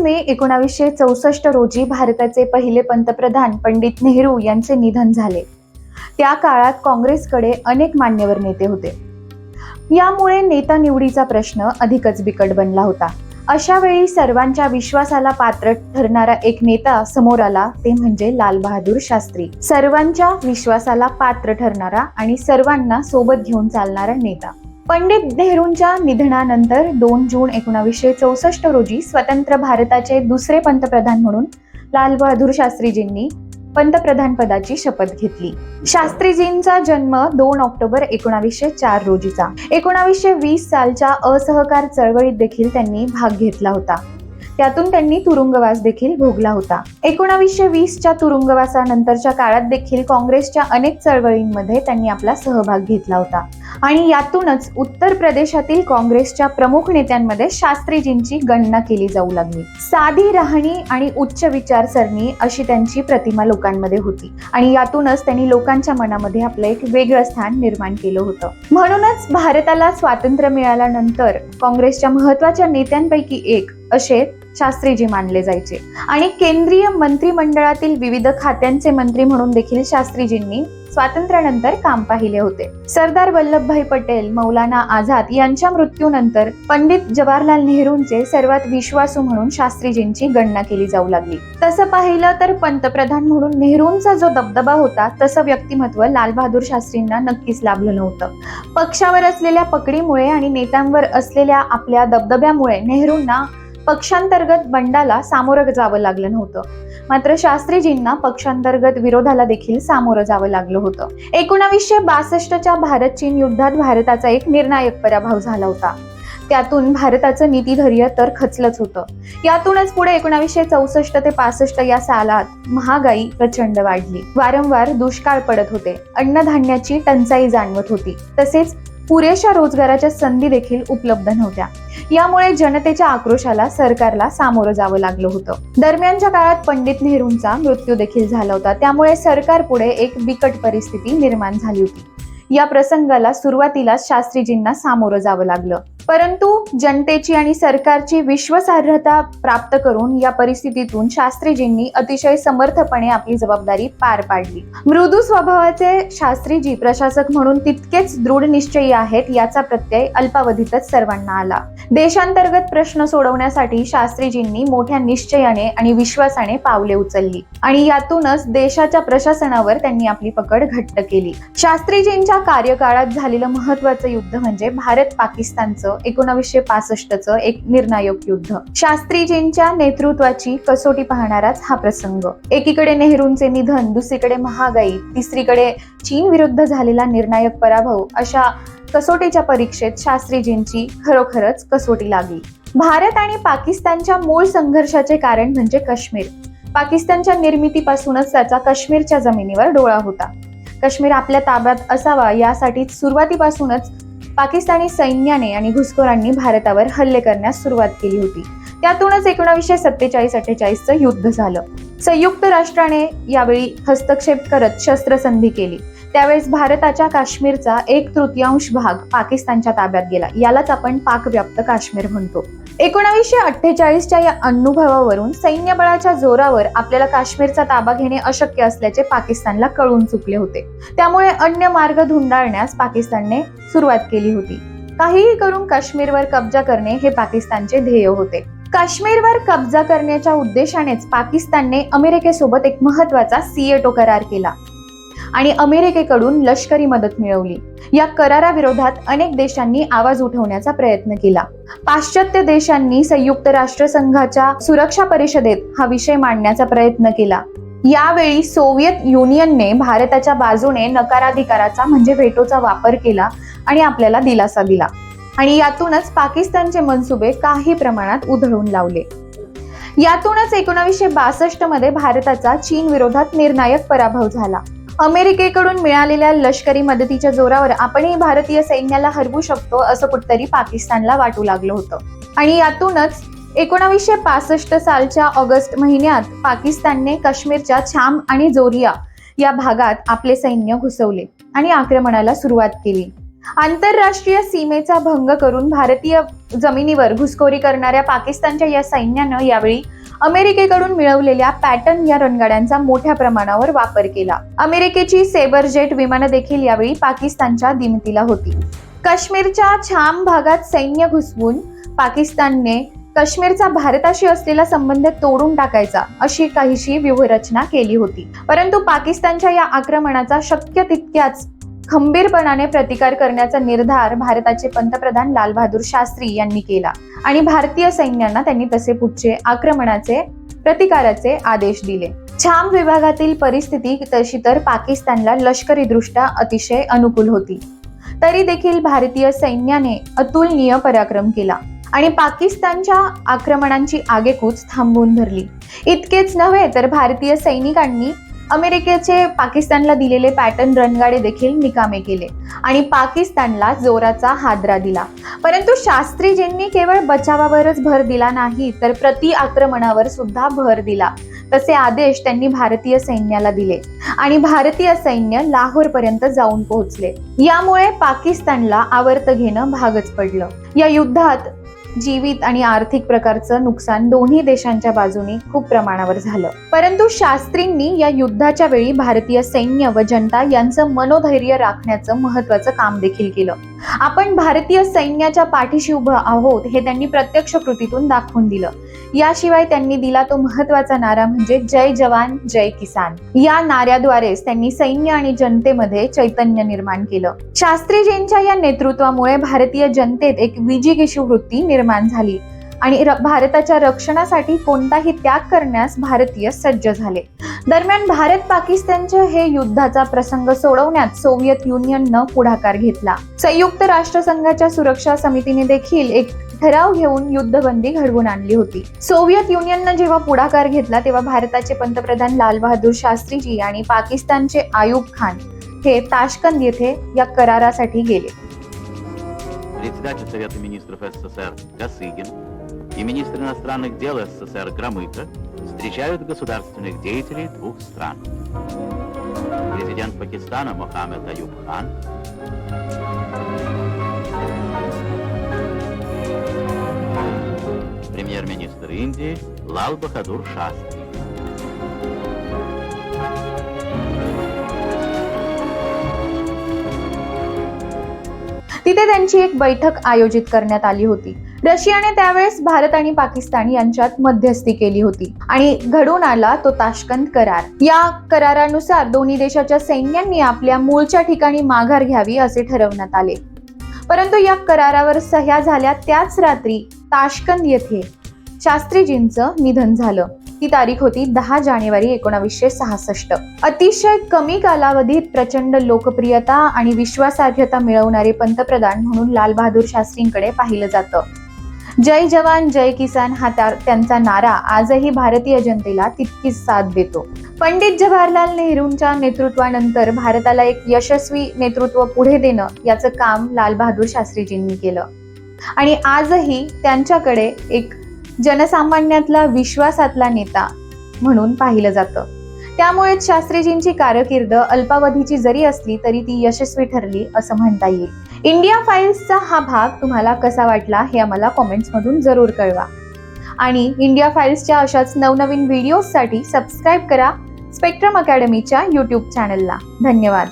मे एकोणावीसशे चौसष्ट रोजी भारताचे पहिले पंतप्रधान पंडित नेहरू यांचे निधन झाले. त्या काळात काँग्रेसकडे अनेक मान्यवर नेते होते. यामुळे नेता निवडीचा प्रश्न अधिकच बिकट बनला होता. अशा वेळी सर्वांच्या विश्वासाला पात्र ठरणारा एक नेता समोर आला ते म्हणजे लालबहादूर शास्त्री. सर्वांच्या विश्वासाला पात्र ठरणारा आणि सर्वांना सोबत घेऊन चालणारा नेता. पंडित नेहरूंच्या निधनानंतर दोन जून एकोणावीसशे चौसष्ट रोजी स्वतंत्र भारताचे दुसरे पंतप्रधान म्हणून लाल बहादूर शास्त्रीजींनी पंतप्रधान पदाची शपथ घेतली. शास्त्रीजींचा जन्म दोन ऑक्टोबर एकोणावीसशे चार रोजीचा. एकोणावीसशे वीस सालच्या असहकार चळवळीत देखील त्यांनी भाग घेतला होता. त्यातून त्यांनी तुरुंगवास देखील भोगला होता. एकोणावीसशे वीसच्या तुरुंगवासानंतरच्या काळात देखील काँग्रेसच्या अनेक चळवळींमध्ये त्यांनी आपला सहभाग घेतला होता. आणि यातूनच उत्तर प्रदेशातील काँग्रेसच्या प्रमुख नेत्यांमध्ये शास्त्रीजींची गणना केली जाऊ लागली. साधी राहणी आणि उच्च विचारसरणी अशी त्यांची प्रतिमा लोकांमध्ये होती आणि यातूनच त्यांनी लोकांच्या मनामध्ये आपलं एक वेगळं स्थान निर्माण केलं होतं. म्हणूनच भारताला स्वातंत्र्य मिळाल्यानंतर काँग्रेसच्या महत्त्वाच्या नेत्यांपैकी एक असे शास्त्रीजी मानले जायचे. आणि केंद्रीय मंत्रिमंडळातील विविध खात्यांचे मंत्री म्हणून देखील शास्त्रीजींनी स्वातंत्र्यानंतर काम पाहिले होते. सरदार वल्लभभाई पटेल मौलाना आझाद यांच्या मृत्यूनंतर पंडित जवाहरलाल नेहरूंचे सर्वात विश्वासू म्हणून शास्त्रीजींची गणना केली जाऊ लागली. तसं पाहिलं तर पंतप्रधान म्हणून नेहरूंचा जो दबदबा होता तसं व्यक्तिमत्व लालबहादूर शास्त्रींना नक्कीच लाभलं नव्हतं. पक्षावर असलेल्या पकडीमुळे आणि नेत्यांवर असलेल्या आपल्या दबदब्यामुळे नेहरूंना पक्षांतर्गत बंडाला सामोरं जावं लागलं नव्हतं. मात्र शास्त्रीजींना पक्षांतर्गत विरोधाला देखील सामोरं जावं लागलं होतं. एकोणावीसशे बासष्टच्या भारत चीन युद्धात भारताचा एक निर्णायक पराभव झाला होता. त्यातून भारताचं नीतीधैर्य तर खचलंच होतं. यातूनच पुढे एकोणावीसशे चौसष्ट ते पासष्ट या सालात महागाई प्रचंड वाढली. वारंवार दुष्काळ पडत होते. अन्नधान्याची टंचाई जाणवत होती. तसेच पुरेशा रोजगाराच्या संधी देखील उपलब्ध नव्हत्या. यामुळे जनतेच्या आक्रोशाला सरकारला सामोरं जावं लागलं होतं. दरम्यानच्या काळात पंडित नेहरूंचा मृत्यू देखील झाला होता. त्यामुळे सरकार पुढे एक बिकट परिस्थिती निर्माण झाली होती. या प्रसंगाला सुरुवातीला शास्त्रीजींना सामोरं जावं लागलं. परंतु जनतेची आणि सरकारची विश्वासार्हता प्राप्त करून या परिस्थितीतून शास्त्रीजींनी अतिशय समर्थपणे आपली जबाबदारी पार पाडली. मृदू स्वभावाचे शास्त्रीजी प्रशासक म्हणून तितकेच दृढ निश्चयी आहेत याचा प्रत्यय अल्पावधीतच सर्वांना आला. देशांतर्गत प्रश्न सोडवण्यासाठी शास्त्रीजींनी मोठ्या निश्चयाने आणि विश्वासाने पावले उचलली आणि यातूनच देशाच्या प्रशासनावर त्यांनी आपली पकड घट्ट केली. शास्त्रीजींच्या कार्यकाळात झालेलं महत्वाचं युद्ध म्हणजे भारत पाकिस्तानचं एकोणावीसशे पासष्टचं एक निर्णायक युद्ध. शास्त्रीजींच्या नेतृत्वाची कसोटी पाहणाराच हा प्रसंग. एकीकडे नेहरूंचे निधन दुसरीकडे महागाई तिसरीकडे चीन विरुद्ध झालेला निर्णायक पराभव अशा कसोटीच्या परीक्षेत शास्त्रीजींची खरोखरच कसोटी लागली. भारत आणि पाकिस्तानच्या मूळ संघर्षाचे कारण म्हणजे काश्मीर. पाकिस्तानच्या निर्मितीपासूनच त्याचा काश्मीरच्या जमिनीवर डोळा होता. काश्मीर आपल्या ताब्यात असावा यासाठी सुरुवातीपासूनच पाकिस्तानी सैन्याने आणि घुसखोरांनी भारतावर हल्ले करण्यास सुरुवात केली होती. त्यातूनच एकोणावीसशे सत्तेचाळीस अठ्ठेचाळीसचं युद्ध झालं. संयुक्त राष्ट्राने यावेळी हस्तक्षेप करत शस्त्रसंधी केली. त्यावेळेस भारताच्या काश्मीरचा एक तृतीयांश भाग पाकिस्तानच्या ताब्यात गेला. यालाच आपण पाकव्याप्त काश्मीर म्हणतो. एकोणावीसशे अठ्ठेचाळीसच्या या अनुभवावरून सैन्यबळाच्या जोरावर आपल्याला काश्मीरचा ताबा घेणे अशक्य असल्याचे पाकिस्तानला कळून चुकले होते. त्यामुळे अन्य मार्ग धुंडाळण्यास पाकिस्तानने सुरुवात केली होती. काहीही करून काश्मीरवर कब्जा करणे हे पाकिस्तानचे ध्येय होते. काश्मीरवर कब्जा करण्याच्या उद्देशानेच पाकिस्तानने अमेरिकेसोबत एक महत्त्वाचा सीएटो करार केला. आणि अमेरिकेकडून लष्करी मदत मिळवली. या कराराविरोधात अनेक देशांनी आवाज उठवण्याचा प्रयत्न केला. पाश्चात्य देशांनी संयुक्त राष्ट्रसंघाच्या सुरक्षा परिषदेत हा विषय मांडण्याचा प्रयत्न केला. यावेळी सोव्हिएत युनियनने भारताच्या बाजूने नकाराधिकाराचा म्हणजे व्हेटोचा वापर केला आणि आपल्याला दिलासा दिला. आणि यातूनच पाकिस्तानचे मनसुबे काही प्रमाणात उधळून लावले. यातूनच एकोणावीसशे बासष्टमध्ये भारताचा चीन विरोधात निर्णायक पराभव झाला. अमेरिकेकडून मिळालेल्या लष्करी मदतीच्या जोरावर आपणही भारतीय सैन्याला हरवू शकतो असं कुठतरी पाकिस्तानला वाटू लागलं होतं. आणि यातूनच एकोणावीसशे पासष्ट सालच्या ऑगस्ट महिन्यात पाकिस्तानने काश्मीरच्या छाम आणि जोरिया या भागात आपले सैन्य घुसवले आणि आक्रमणाला सुरुवात केली. आंतरराष्ट्रीय सीमेचा भंग करून भारतीय जमिनीवर घुसखोरी करणाऱ्या पाकिस्तानच्या या सैन्यानं यावेळी अमेरिकेकडून मिळवलेल्या पॅटर्न या रणगाड्यांचा मोठ्या प्रमाणावर वापर केला. अमेरिकेची सेबर जेट विमानं देखील यावेळी पाकिस्तानच्या दिमतीला होती. काश्मीरच्या छाम भागात सैन्य घुसवून पाकिस्तानने काश्मीरचा भारताशी असलेला संबंध तोडून टाकायचा अशी काहीशी व्यूहरचना केली होती. परंतु पाकिस्तानच्या या आक्रमणाचा शक्य तितक्याच खंबीरपणाने प्रतिकार करण्याचा निर्धार भारताचे पंतप्रधान लालबहादूर शास्त्री यांनी केला. आणि भारतीय सैन्यांना त्यांनी तसे पुढचे आक्रमणाचे प्रतिकाराचे आदेश दिले. छाम विभागातील परिस्थिती तशी तर पाकिस्तानला लष्करीदृष्ट्या अतिशय अनुकूल होती. तरी देखील भारतीय सैन्याने अतुलनीय पराक्रम केला आणि पाकिस्तानच्या आक्रमणांची आगेकूच थांबवून धरली. इतकेच नव्हे तर भारतीय सैनिकांनी अमेरिकेचे पाकिस्तानला दिलेले पॅटर्न रणगाडे देखील निकामे केले आणि पाकिस्तानला जोराचा हादरा दिला. परंतु शास्त्रीजींनी केवळ बचावावरच भर दिला नाही तर प्रति आक्रमणावर सुद्धा भर दिला. तसे आदेश त्यांनी भारतीय सैन्याला दिले आणि भारतीय सैन्य लाहोरपर्यंत जाऊन पोहोचले. यामुळे पाकिस्तानला आवर्त घेणं भागच पडलं. या युद्धात जीवित आणि आर्थिक प्रकारचं नुकसान दोन्ही देशांच्या बाजूने खूप प्रमाणावर झालं. परंतु शास्त्रींनी या युद्धाच्या वेळी भारतीय सैन्य व जनता यांचं मनोधैर्य राखण्याचं महत्वाचं काम देखील केलं. आपण भारतीय सैन्याच्या पाठीशी उभं आहोत हे त्यांनी प्रत्यक्ष कृतीतून दाखवून दिलं. याशिवाय त्यांनी दिला तो महत्त्वाचा नारा म्हणजे जय जवान जय किसान. या नाऱ्याद्वारेच त्यांनी सैन्य आणि जनतेमध्ये चैतन्य निर्माण केलं. शास्त्रीजींच्या या नेतृत्वामुळे भारतीय जनतेत एक विजिगिशू वृत्ती निर्माण झाली आणि भारताच्या रक्षणासाठी कोणताही त्याग करण्यास भारतीय सज्ज झाले. दरम्यान भारत पाकिस्तानच्या हे युद्धाचा प्रसंग सोडवण्यात सोव्हिएत युनियननं पुढाकार घेतला. संयुक्त राष्ट्रसंघाच्या सुरक्षा समितीने देखील एक ठराव घेऊन युद्धबंदी घडवून आणली होती सोव्हिएत युनियननं जेव्हा पुढाकार घेतला तेव्हा भारताचे पंतप्रधान लाल बहादूर शास्त्रीजी आणि पाकिस्तानचे आयुब खान हे ताशकंद येथे या करारासाठी गेले председатель Совета министров СССР Косыгин и министр иностранных дел СССР Громыко встречают государственных деятелей двух стран. Президент Пакистана Мохаммед Аюб Хан శాస్త్రి ఇంజి లాల్ బహదూర్ శాస్త్రి तिथे त्यांची एक बैठक आयोजित करण्यात आली होती. रशियाने त्यावेळेस भारत आणि पाकिस्तान यांच्यात मध्यस्थी केली होती आणि घडून आला तो ताशकंद करार. या करारानुसार दोन्ही देशाच्या सैन्यांनी आपल्या मूळच्या ठिकाणी माघार घ्यावी असे ठरवण्यात आले. परंतु या करारावर सह्या झाल्या त्याच रात्री ताशकंद येथे शास्त्रीजींचं निधन झालं. ती तारीख होती दहा जानेवारी एकोणावीसशे सहासष्ट. अतिशय कमी कालावधीत प्रचंड लोकप्रियता आणि विश्वासार्हता मिळवणारे पंतप्रधान म्हणून लालबहादूर शास्त्रींकडे पाहिलं जातं. जय जवान जय किसान हा त्यांचा नारा आजही भारतीय जनतेला तितकीच साथ देतो. पंडित जवाहरलाल नेहरूंच्या नेतृत्वानंतर भारताला एक यशस्वी नेतृत्व पुढे देणं याचं काम लालबहादूर शास्त्रीजींनी केलं. आणि आजही त्यांच्याकडे एक जनसामान्यातला विश्वासातला नेता म्हणून पाहिलं जातं. त्यामुळेच शास्त्रीजींची कारकीर्द अल्पावधीची जरी असली तरी ती यशस्वी ठरली असं म्हणता येईल. इंडिया फाईल्सचा हा भाग तुम्हाला कसा वाटला हे आम्हाला कॉमेंट्समधून जरूर कळवा. आणि इंडिया फाईल्सच्या अशाच नवनवीन व्हिडिओजसाठी सबस्क्राईब करा स्पेक्ट्रम अकॅडमीच्या यूट्यूब चॅनलला. धन्यवाद.